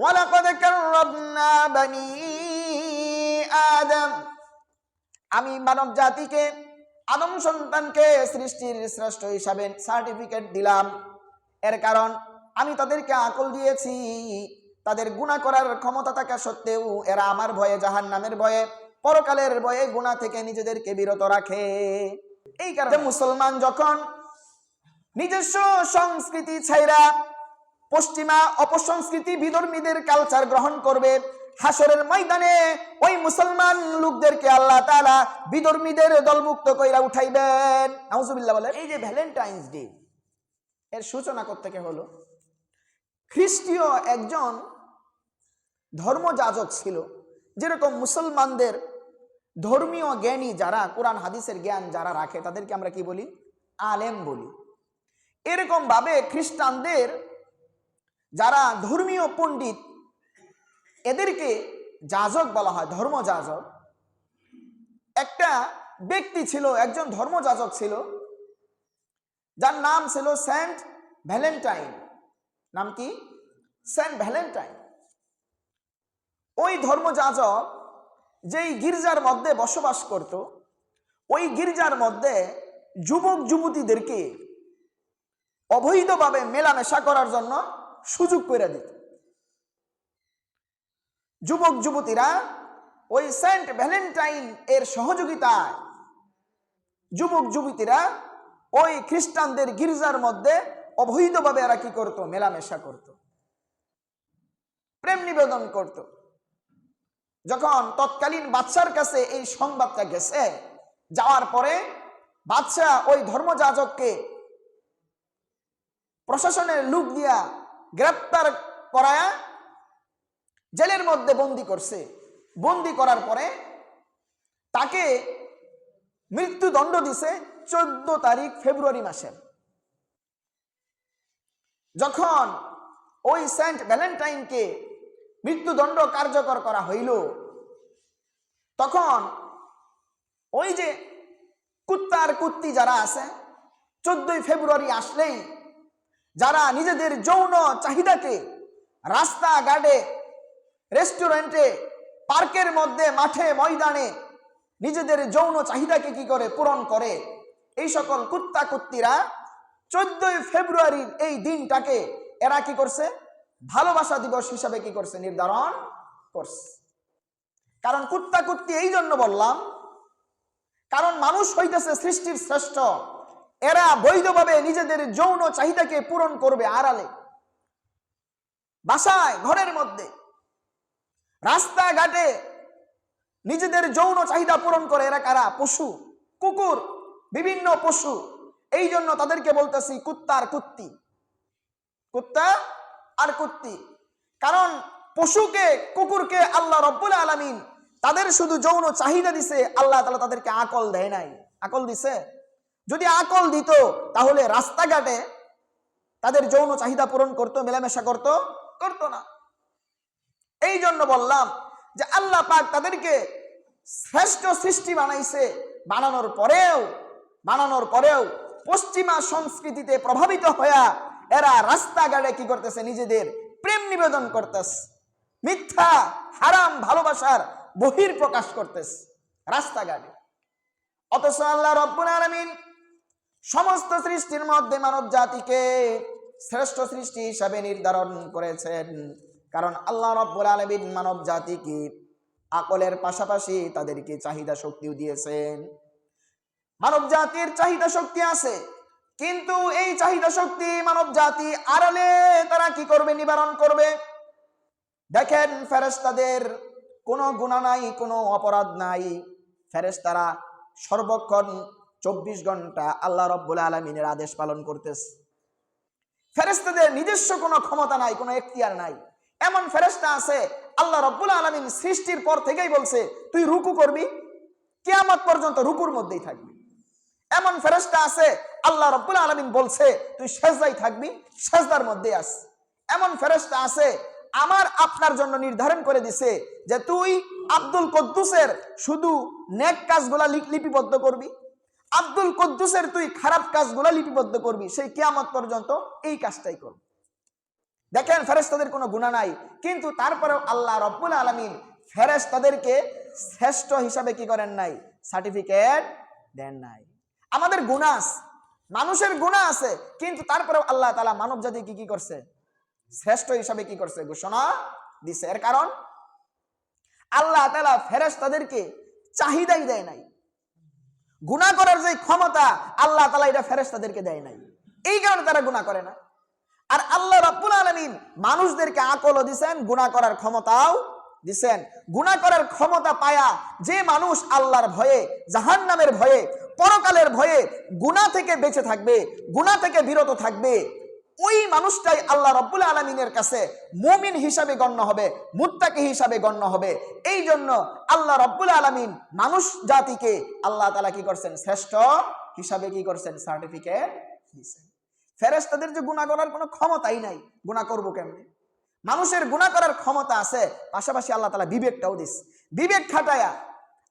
ওয়ালাকাদ কাররামনা বানি আদম। আমি মানব জাতিকে আদম সন্তানকে সৃষ্টির শ্রেষ্ঠ হিসাবে সার্টিফিকেট দিলাম। এর কারণ, আমি তাদেরকে আকল দিয়েছি। তাদের গুণা করার ক্ষমতা থাকা সত্ত্বেও এরা আমার ভয়ে জাহান নামের ভয়ে, পরকালের ভয়ে গুণা থেকে নিজেদেরকে বিরত রাখে। এই কারণে মুসলমান যখন নিজস্ব সংস্কৃতি ছাইরা পশ্চিমা অপসংস্কৃতি বিধর্মীদের কালচার গ্রহণ করবে। হাসরের ময়দানে ওই মুসলমান লোকদেরকে আল্লাহ তাআলা বিধর্মীদের দলমুক্ত কইরা উঠাইবেন। নাউজুবিল্লাহ বলে এই যে ভ্যালেন্টাইন্স ডে এর সূচনা থেকে হলো? খ্রিস্টীয় একজন ধর্মযাজক ছিল, যেরকম মুসলমানদের ধর্মীয় জ্ঞানী যারা, কোরআন, হাদিসের জ্ঞান যারা রাখে, তাদেরকে আমরা কি বলি? আলেম বলি। এরকম ভাবে খ্রিস্টানদের যারা ধর্মীয় পণ্ডিত, এদেরকে যাজক বলা হয়, ধর্মযাজক। একটা ব্যক্তি ছিল, একজন ধর্মযাজক ছিল, যার নাম ছিল সেন্ট ভ্যালেন্টাইন। নাম কি? Saint Valentine. ওই ধর্মযাজক যেই গির্জার মধ্যে বসবাস করত, ওই গির্জার মধ্যে যুবক যুবতীদেরকে অবৈধভাবে মেলামেশা করার জন্য সুযোগ করে দিত। যুবক, যুবতীরা ওই সেন্ট ভ্যালেন্টাইন এর সহযোগিতায় যুবক, যুবতীরা ওই খ্রিস্টানদের গির্জার মধ্যে অবৈধভাবে এরা কি করত? মেলামেশা করত। প্রেম নিবেদন করত। যখন তৎকালীন বাদশার কাছে এই সংবাদটা গেছে, যাওয়ার পরে বাদশাহ ওই ধর্মযাজককে প্রশাসনের লুক দিয়া গ্রেপ্তার করায়া জেলের মধ্যে বন্দি করছে। বন্দি করার পরে তাকে মৃত্যুদণ্ড দিছে চোদ্দ তারিখ ফেব্রুয়ারি মাসের যখন ওই সেন্ট ভ্যালেন্টাইনকে মৃত্যুদণ্ড কার্যকর করা হইল, তখন ওই যে কুত্তার কুত্তি যারা আছে, চোদ্দই ফেব্রুয়ারি আসলেই যারা নিজেদের যৌন চাহিদাকে রাস্তাঘাটে রেস্টুরেন্টে পার্কের মধ্যে, মাঠে, ময়দানে নিজেদের যৌন চাহিদাকে কি করে পূরণ করে? এই সকল কুত্তা কুত্তিরা চোদ্দই ফেব্রুয়ারির এই দিনটাকে এরা কি করছে? ভালোবাসা দিবস হিসাবে কি করছে? নির্ধারণ করছে। কারণ কুত্তা কুত্তি এই জন্য বললাম, কারণ মানুষ হইতেছে সৃষ্টির শ্রেষ্ঠ। এরা বৈধভাবে নিজেদের যৌন চাহিদাকে পূরণ করবে আড়ালে। বাসায়, ঘরের মধ্যে, রাস্তাঘাটে নিজেদের যৌন চাহিদা পূরণ করে এরা কারা? পশু, কুকুর, বিভিন্ন পশু। এই জন্য তাদেরকে বলতেছি কুত্তার কুত্তি। কুত্তা আর কুত্তি। কারণ পশুকে, কুকুরকে আল্লাহ রব্বুল আলমিন তাদের শুধু যৌন চাহিদা দিছে, আল্লাহ তালা তাদেরকে আকল দেয় নাই। আকল দিছে? যদি আকল দিত, তাহলে রাস্তাঘাটে তাদের যৌন চাহিদা পূরণ করতো, মেলামেশা করত, করতো না। এই জন্য বললাম যে আল্লাহ পাক তাদেরকে শ্রেষ্ঠ সৃষ্টি বানাইছে বানানোর পরেও বানানোর পরেও পশ্চিমা সংস্কৃতিতে প্রভাবিত হইয়া এরা রাস্তাঘাটে কি করতেছে? নিজেদের প্রেম নিবেদন করতেছে। মিথ্যা, হারাম ভালোবাসার বহির প্রকাশ করতেছে রাস্তাঘাটে। অথচ আল্লাহ রব্বুল আলমিন সমস্ত সৃষ্টির মধ্যে মানব জাতিকে শ্রেষ্ঠ সৃষ্টি হিসাবে নির্ধারণ করেছেন। কারণ আল্লাহ রব্বুল আলমিন মানব জাতিকে আকলের পাশাপাশি তাদেরকে চাহিদা শক্তিও দিয়েছেন। মানব জাতির চাহিদা শক্তি আছে, কিন্তু এই চাহিদা শক্তি মানব জাতি আড়ালে তারা কি করবে, নিবারণ করবে? দেখেন ফেরেস্তাদের কোনো গুণা নাই, কোনো অপরাধ নাই। ফেরেস্তারা সর্বক্ষণ চব্বিশ ঘণ্টা আল্লাহ রব্বুল আলমিনের আদেশ পালন করতেছে। ফেরেস্তাদের নিজস্ব কোনো ক্ষমতা নাই, কোনো এখতিয়ার নাই। এমন ফেরেস্তা আছে, আল্লাহ রব্বুল আলমিন সৃষ্টির পর থেকেই বলছে, তুই রুকু করবি, কেয়ামত পর্যন্ত রুকুর মধ্যেই থাকবি। এমন ফেরেস্তা আছে, আল্লাহ রব্বুল আলমিন বলছে, তুই সেজদাই থাকবি, সেজদার মধ্যে আস এমন ফেরেস্তা আছে, আমার আপনার জন্য নির্ধারণ করে দিছে যে তুই আব্দুল কদ্দুসের শুধু নেক কাজগুলা লিপিবদ্ধ করবি আব্দুল কদ্দুসের তুই খারাপ কাজগুলা লিপিবদ্ধ করবি, সেই কেয়ামত পর্যন্ত এই কাজটাই করবি। দেখেন, ফেরেশতাদের কোনো গুণা নাই, কিন্তু তারপরেও আল্লাহ রব্বুল আলমিন ফেরেশতাদেরকে শ্রেষ্ঠ হিসাবে কি করেন নাই? সার্টিফিকেট দেন নাই। আমাদের গুণা মানুষের গুণা আছে, কিন্তু তারপরেও আল্লাহ তালা মানব জাতি কি কি করছে? শ্রেষ্ঠ হিসাবে কি করছে? ঘোষণা দিছে। এর কারণ, আল্লাহ তালা ফেরেশতাদেরকে চাহিদাই দেয় নাই। গুণা করার যে ক্ষমতা, আল্লাহ তালা এটা ফেরেস্তাদেরকে দেয় নাই। এই কারণে তারা গুণা করে না। আর আল্লাহ রাব্বুল আলমিন মানুষদেরকে আকলও দিছেন গুণা করার ক্ষমতাও দিছেন। গুণা করার ক্ষমতা পায়া যে মানুষ আল্লাহর ভয়ে, জাহান্নামের ভয়ে, পরকালের ভয়ে গুণা থেকে বেঁচে থাকবে গুণা থেকে বিরত থাকবে ওই মানুষটাই আল্লাহ রব্বুল আলমিনের কাছে মুমিন হিসাবে গণ্য হবে, মুত্তাকি হিসাবে গণ্য হবে। এই জন্য আল্লাহ রব্বুল আলমিন মানুষ জাতিকে আল্লাহ তালা কি করছেন? শ্রেষ্ঠ হিসাবে কি করছেন? সার্টিফিকেট দিচ্ছেন ফেরেশতাদের যে গুণা করার কোনো ক্ষমতাই নাই। গুণা করব কেমনে? মানুষের গুণা করার ক্ষমতা আছে, পাশাপাশি আল্লাহ তালা বিবেকটাও দিস বিবেক খাটায়া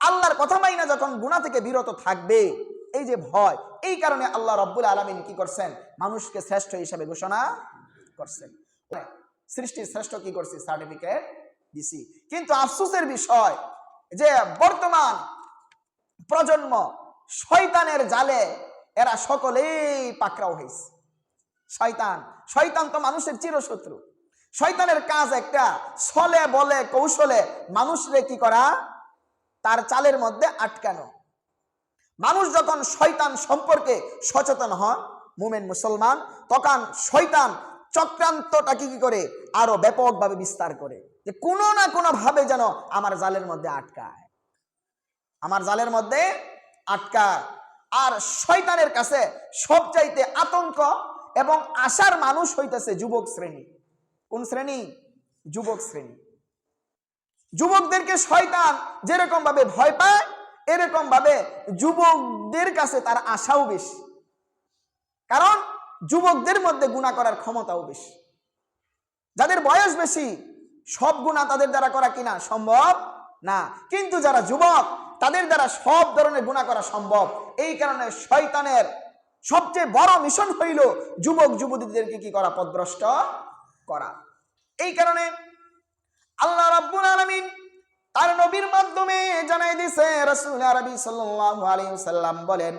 আল্লাহর কথা মাইনা যখন গুণা থেকে বিরত থাকবে এই যে ভয়, এই কারণে আল্লাহ রব্বুল আলমিন কি করছেন? মানুষকে শ্রেষ্ঠ হিসাবে ঘোষণা করছেন। সৃষ্টির শ্রেষ্ঠ কি করছি? সার্টিফিকেট দিছি। কিন্তু আফসোসের বিষয় যে বর্তমান প্রজন্ম শয়তানের জালে এরা সকলেই পাকড়াও হয়েছে। শয়তান শয়তান তো মানুষের চিরশত্রু। শয়তানের কাজ একটা ছলে বলে কৌশলে মানুষরে কি করা? তার চালের মধ্যে আটকানো। মানুষ যখন শয়তান সম্পর্কে সচেতন হয় মুমেন মুসলমান, তখন শয়তান চক্রান্তটা কি কি করে? আরও ব্যাপকভাবে বিস্তার করে। যে কোনো না কোনো ভাবে যেন আমার জালের মধ্যে আটকায়। আমার জালের মধ্যে আটকায়। আর শয়তানের কাছে সবচাইতে আতঙ্ক এবং আশার মানুষ হইতেছে যুবক শ্রেণি। কোন শ্রেণি? যুবক শ্রেণি। যুবকদেরকে শয়তান যেরকম ভাবে ভয় পায় এরকম ভাবে যুবকদের কাছে তার আশাও বেশি। কারণ যুবকদের মধ্যে গুণা করার ক্ষমতাও বেশি। যাদের বয়স বেশি, সব গুণা তাদের দ্বারা করা কিনা সম্ভব না। কিন্তু যারা যুবক, তাদের দ্বারা সব ধরনের গুণা করা সম্ভব। এই কারণে শয়তানের সবচেয়ে বড় মিশন হইল যুবক যুবতীদেরকে কি করা? পদভ্রষ্ট করা। এই কারণে আল্লাহ রাব্বুল আলামিন তার নবীর মাধ্যমে জানাই দিছে রাসূল আরবি সাল্লাল্লাহু আলাইহি সাল্লাম বলেন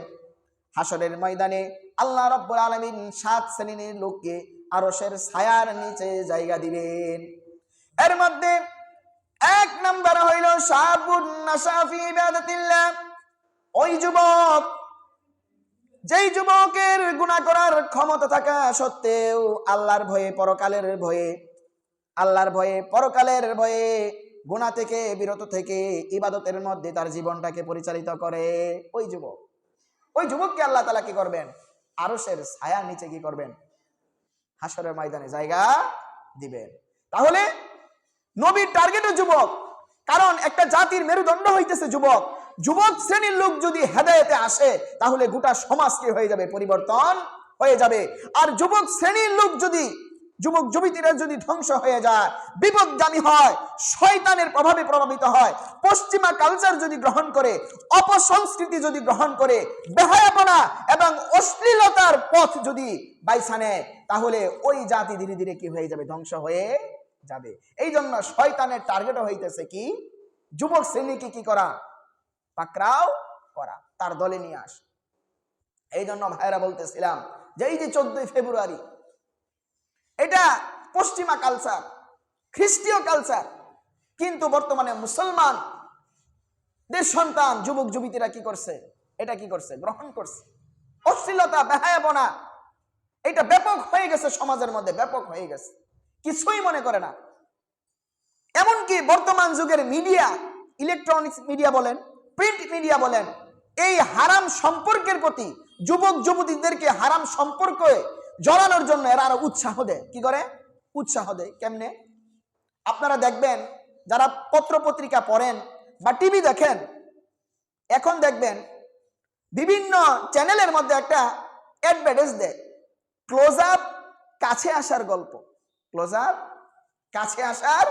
হাসরের ময়দানে আল্লাহ রাব্বুল আলামিন সাত শ্রেণির লোককে আরশের ছায়ার নিচে জায়গা দিবেন। এর মধ্যে এক নাম্বার হইল শাবুন নাসাফি ইবাদাতিল্লাহ। ওই যুবক, যেই যুবকের গুণা করার ক্ষমতা থাকা সত্ত্বেও আল্লাহর ভয়ে পরকালের ভয়ে, আল্লাহর ভয়ে পরকালের ভয়ে গুণা থেকে, বিরত থেকে, ইবাদতের মধ্যে তার জীবনটাকে পরিচালিত করে। ওই যুবক, ওই যুবককে আল্লাহ তালা কি করবেন? আরসের ছায়ার নিচে কি করবেন? হাসরের ময়দানে জায়গা দিবেন। তাহলে নবীর টার্গেটও যুবক, কারণ একটা জাতির মেরুদণ্ড হইতেছে যুবক। যুবক শ্রেণির লোক যদি হেদায়েতে আসে, তাহলে গোটা সমাজকে হয়ে যাবে, পরিবর্তন হয়ে যাবে। আর যুবক শ্রেণির লোক যদি যুবক, যুবতীরা যদি ধ্বংস হয়ে যায়, বিপদগামী হয়, শয়তানের প্রভাবে প্রভাবিত হয়, পশ্চিমা কালচার যদি গ্রহণ করে, অপসংস্কৃতি যদি গ্রহণ করে, বেহায়াপনা এবং অশ্লীলতার পথ যদি বাইছা নেয় তাহলে ওই জাতি ধীরে ধীরে কি হয়ে যাবে? ধ্বংস হয়ে যাবে। এই জন্য শয়তানের টার্গেটও হইতেছে কি? যুবক শ্রেণীকে কি করা? পাকরাও করা, তার দলে নিয়ে আস। এই জন্য ভাইরা বলতেছিলাম যে এই যে চোদ্দই ফেব্রুয়ারি এটা পশ্চিমা কালচার খ্রিস্টীয় কালচার কিন্তু বর্তমানে মুসলমান দেশ সন্তান, যুবক, যুবতীরা কি করছে? এটা কি করছে? গ্রহণ করছে। অশ্লীলতা বেহায়াবনা এটা ব্যাপক হয়ে গেছে সমাজের মধ্যে, ব্যাপক হয়ে গেছে। কিছুই মনে করে না। এমনকি বর্তমান যুগের মিডিয়া ইলেকট্রনিক্স মিডিয়া বলেন প্রিন্ট মিডিয়া বলেন, এই হারাম সম্পর্কের প্রতি যুবক, যুবতীদেরকে হারাম সম্পর্কে জড়ানোর জন্য এরা আরও উৎসাহ দেয়। কি করে? উৎসাহ দেয়। কেমনে? আপনারা দেখবেন, যারা পত্র পত্রিকা পড়েন বা টিভি দেখেন, এখন দেখবেন বিভিন্ন চ্যানেলের মধ্যে একটা অ্যাডভার্টাইজ দেয়। ক্লোজ আপ কাছে আসার গল্প। ক্লোজ আপ কাছে আসার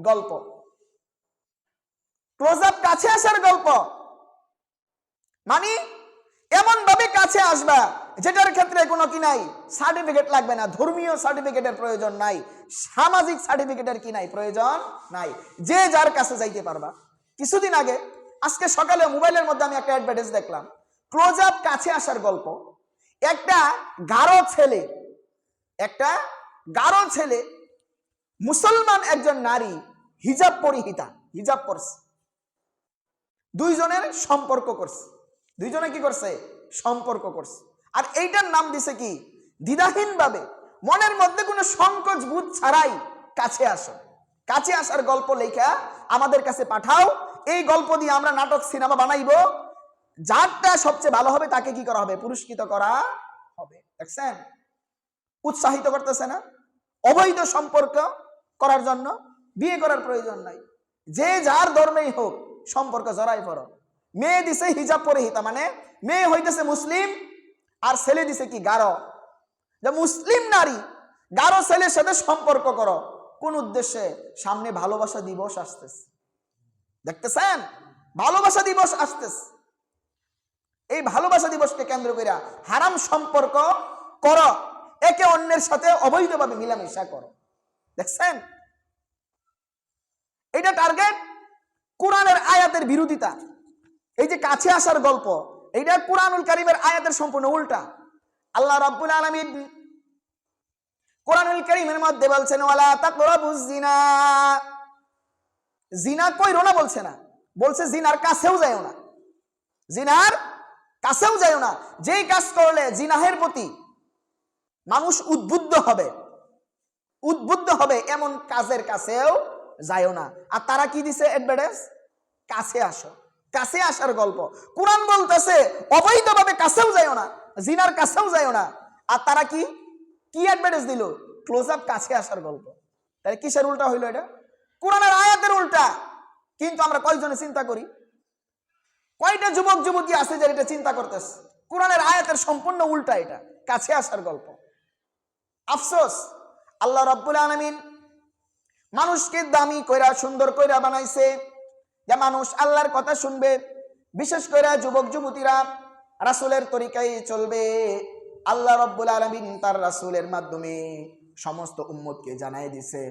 গল্প। ক্লোজ আপ কাছে আসার গল্প। মানে এমন ভাবে কাছে আসবা। যেটার ক্ষেত্রে কোনো কি নাই? সার্টিফিকেট লাগবে না। ধর্মীয় সার্টিফিকেটের প্রয়োজন নাই। সামাজিক সার্টিফিকেটের কি নাই? প্রয়োজন নাই। যে যার কাছে যাইতে পারবা। কিছুদিন আগে, আজকে সকালে মোবাইলের মধ্যে আমি একটা অ্যাডভার্টাইজ দেখলাম। ক্লোজ আপ কাছে আসার গল্প। একটা গারো ছেলে, একটা গারো ছেলে, মুসলমান একজন নারী, হিজাব পরিহিতা, হিজাব পরছে দুইজনের সম্পর্ক করছে। দুইজনে কি করছে? সম্পর্ক করছে। আর এইটার নাম দিছে কি? দ্বিধাহীন ভাবে মনের মধ্যে কোনো সংকোচ বোধ ছাড়াই কাছে আসো। কাছে আসার গল্প লেখা আমাদের কাছে পাঠাও। এই গল্প দিয়ে আমরা নাটক, সিনেমা বানাইবো। যারটা সবচেয়ে ভালো হবে তাকে কি করা হবে? পুরস্কৃত করা হবে। দেখছেন? উৎসাহিত করতেছে না? অবৈধ সম্পর্ক করার জন্য বিয়ে করার প্রয়োজন নাই। যে যার ধর্মেই হোক, সম্পর্ক জড়াই পড়ো। মেয়ে দিছে হিজাব পরে হিতা মানে মেয়ে হইতেছে মুসলিম আর ছেলে দিছে কি? গারো। যে মুসলিম নারী, গারো ছেলের সাথে সম্পর্ক করো। কোন উদ্দেশ্যে? সামনে ভালোবাসা দিবস আসতেছে। দেখতেছেন? ভালোবাসা দিবস আসতেছে। এই ভালোবাসা দিবসকে কেন্দ্র করে হারাম সম্পর্ক কর। একে অন্যের সাথে অবৈধভাবে মিলামেশা করো। দেখছেন? এটা টার্গেট কোরআনের আয়াতের বিরোধিতা। এই যে কাছে আসার গল্প এইটা কোরআনুল কারিমের আয়াতের সম্পূর্ণ উল্টা। আল্লাহ রাব্বুল আলামিন কোরআনুল কারিমের মধ্যে বলছেন, ওয়ালা তাকরাবুজ জিনা জিনা কইরো না বলছে না। বলছে জিনার কাছেও যায়ও না। জিনার কাছেও যায়ও না। যেই কাজ করলে জিনাহের প্রতি মানুষ উদ্বুদ্ধ হবে উদ্বুদ্ধ হবে, এমন কাজের কাছেও যায়ও না। আর তারা কি দিছে অ্যাডভার্টাইজ কাছে আসো। কাছে আসার গল্প। কোরআন বলতেছে, অবৈধভাবে কাছেও যায়ও না, জিনার কাছেও যায়ও না। আর তারা কি? কি অ্যাডভার্টাইজ দিল? ক্লোজ আপ কাছে আসার গল্প। তাহলে কিসের উল্টা হইল এটা? কোরআনের আয়াতের উল্টা। কিন্তু আমরা কয়জনে চিন্তা করি? কয়টা যুবক যুবতী আছে যে এটা চিন্তা করতেছে? কোরআনের আয়াতের সম্পূর্ণ উল্টা এটা, কাছে আসার গল্প। আফসোস, আল্লাহ রব্বুল আলমিন মানুষকে দামি কইরা, সুন্দর কইরা বানাইছে। যে মানুষ আল্লাহর কথা শুনবে, বিশেষ করে যুবক, যুবতীরা রাসুলের তরিকায় চলবে। আল্লাহ রব্বুল আলমিন তার রাসুলের মাধ্যমে সমস্ত উম্মতকে জানাই দিছে।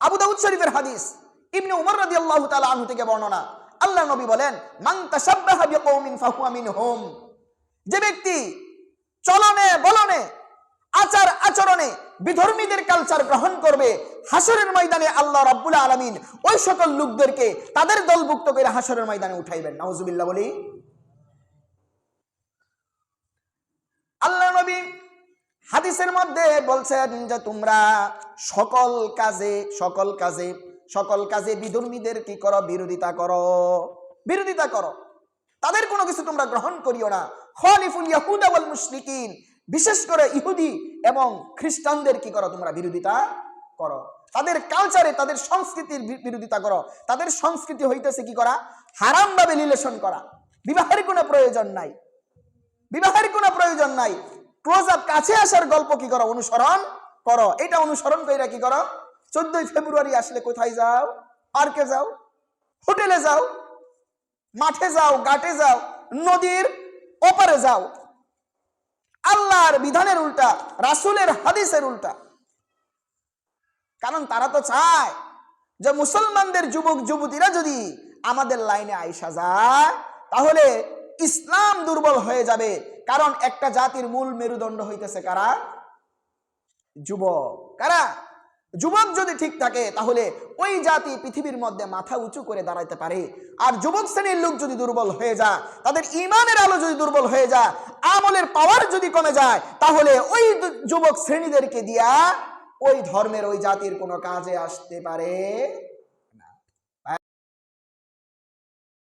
আবু দাউদ শরীফের হাদিস, ইবনে উমর রাদিয়াল্লাহু তাআলা আনহু থেকে বর্ণনা। আল্লাহ নবী বলেন, মান তাশাব্বাহা বিকৌমিন ফাহুয়া মিনহুম। যে ব্যক্তি চলনে, বলনে আচার আচরণে বিধর্মীদের কালচার গ্রহণ করবে। হাসরের ময়দানে আল্লাহ রাব্বুল আলামিন ওই সকল লোকদেরকে তাদের দলভুক্ত করে হাসরের ময়দানে উঠাইবেন। নাউজুবিল্লাহ বলি। আল্লাহ নবী হাদিসের মধ্যে বলছেন যে তোমরা সকল কাজে সকল কাজে সকল কাজে বিধর্মীদের কি করো? বিরোধিতা করো। বিরোধিতা করো। তাদের কোনো কিছু তোমরা গ্রহণ করিও না। খলিফুল ইয়াহুদা ওয়াল মুশরিকিন। বিশেষ করে ইহুদি এবং খ্রিস্টানদের কি করো তোমরা বিরোধিতা করো? তাদের কালচারে তাদের সংস্কৃতির বিরোধিতা করো। তাদের সংস্কৃতি হইতেছে কি করা? হারাম ভাবে রিলেশন করা। বিবাহের কোনো প্রয়োজন নাই। বিবাহের কোনো প্রয়োজন নাই। ক্লোজ আপ কাছে আসার গল্প কি করো? অনুসরণ করো। এটা অনুসরণ কইরা কি করো? চোদ্দই ফেব্রুয়ারি আসলে কোথায় যাও? পার্কে যাও? হোটেলে যাও? মাঠে যাও? গাটে যাও? নদীর ওপারে যাও? আল্লাহর বিধানের উল্টা, রাসুলের হাদিসের উল্টা। কারণ তারা তো চায় যে মুসলমানদের যুবক, যুবতীরা যদি আমাদের লাইনে আইসা যায়, তাহলে ইসলাম দুর্বল হয়ে যাবে। কারণ একটা জাতির মূল মেরুদণ্ড হইতেছে কারা? যুবক। কারা? যুবক যদি ঠিক থাকে, তাহলে ওই জাতি পৃথিবীর মধ্যে মাথা উঁচু করে দাঁড়াইতে পারে। আর যুবক শ্রেণির লোক যদি দুর্বল হয়ে যায়, তাদের ইমানের আলো যদি দুর্বল হয়ে যায়, আমলের পাওয়ার যদি কমে যায়, তাহলে ওই যুবক শ্রেণীদেরকে দিয়া ওই ধর্মের, ওই জাতির কোনো কাজে আসতে পারে